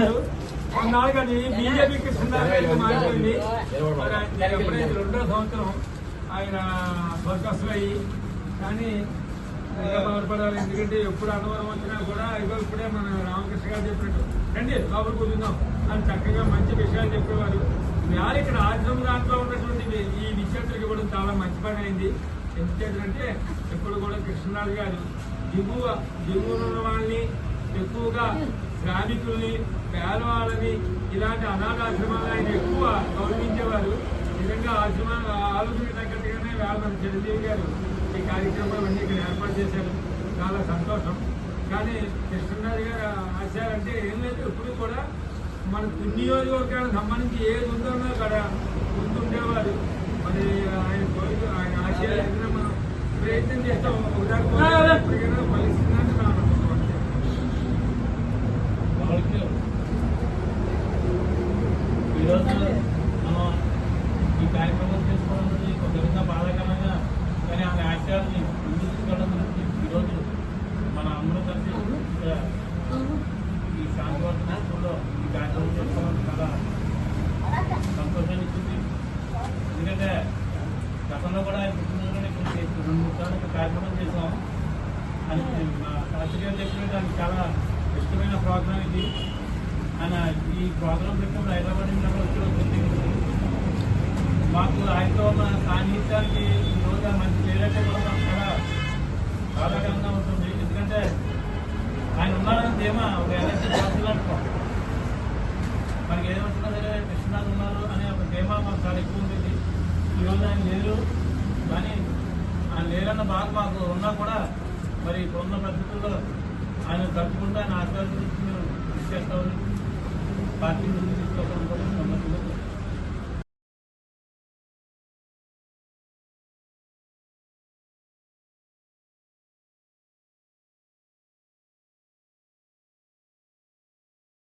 చేశారు కొన్నాళ్ళు కానీ బీజేపీ మారిపోయింది మరి ఎప్పుడైతే రెండో సంవత్సరం ఆయన స్వర్గస్థులు. అయ్యి కానీ ఇంకా బాధపడాలి ఎందుకంటే ఎప్పుడు అన్నవరం వచ్చినా కూడా ఇగో ఇప్పుడే మన రామకృష్ణ గారు చెప్పినట్టు రండి లోపల కూర్చుందాం. అని చక్కగా మంచి విషయాలు చెప్పేవారు. ఇవాళ ఇక్కడ ఆశ్రమం దాంట్లో ఉన్నటువంటి ఈ విద్యార్థులకు ఇవ్వడం చాలా మంచి పని అయింది. ఎందుకంటే ఇప్పుడు కూడా కృష్ణరాజు గారు దిగువ దిగువ ఉన్న వాళ్ళని ఎక్కువగా శ్రామికుల్ని పేదవాళ్ళని ఇలాంటి అనాథాశ్రమాలు ఆయన ఎక్కువ గౌరవించేవారు. నిజంగా ఆశ్రమాలు ఆలోచన తగ్గట్టుగానే వేళ చిరంజీవి గారు ఈ కార్యక్రమం అన్ని ఇక్కడ ఏర్పాటు చేశారు. చాలా సంతోషం. కానీ కృష్ణరాజు గారు ఆశారంటే ఏం లేదు ఎప్పుడు కూడా మన నియోజకవర్గానికి సంబంధించి ఏది ఉందో అక్కడ ముందుండేవారు విషయాన్ని ఆమె ముందుకు తీసుకెళ్ళడం గురించి ఈరోజు మన అందరూ కలిసి ఈ శాంతివర్ధన స్కూల్లో ఈ కార్యక్రమం చేసుకోవడం చాలా సంతోషాన్ని ఇచ్చింది. ఎందుకంటే గతంలో కూడా ఆయన కొన్ని రెండు మూడు సార్లు కార్యక్రమం చేశాం అని మా శాస్త్రి గారు చెప్పినట్టు ఆయనకి చాలా ఇష్టమైన ప్రోగ్రామ్ ఇది. ఆయన ఈ ప్రోగ్రాం పెట్టినప్పుడు హైదరాబాద్ నుంచి వచ్చి వచ్చింది. మాకు ఆయనతో ఉన్న సాన్నిహిత్యానికి ఈ ఆయన ఉన్నాడని ధీమా ఒక ఎలక్ట్ మనకి ఏదేమవుతున్నా సరే కృష్ణనాథ్ ఉన్నారు అనే ఒక తేమ మాకు చాలా ఎక్కువ ఉండేది. ఈరోజు ఆయన లేరు. కానీ ఆయన లేరన్న బాధ మాకు ఉన్నా కూడా మరి ఇప్పుడున్న పరిస్థితుల్లో ఆయన తప్పకుండా ఆయన ఆశీర్వాదం మేము కృషి చేస్తామని పార్టీ ముందుకు తీసుకోవడం కూడా సంబంధించి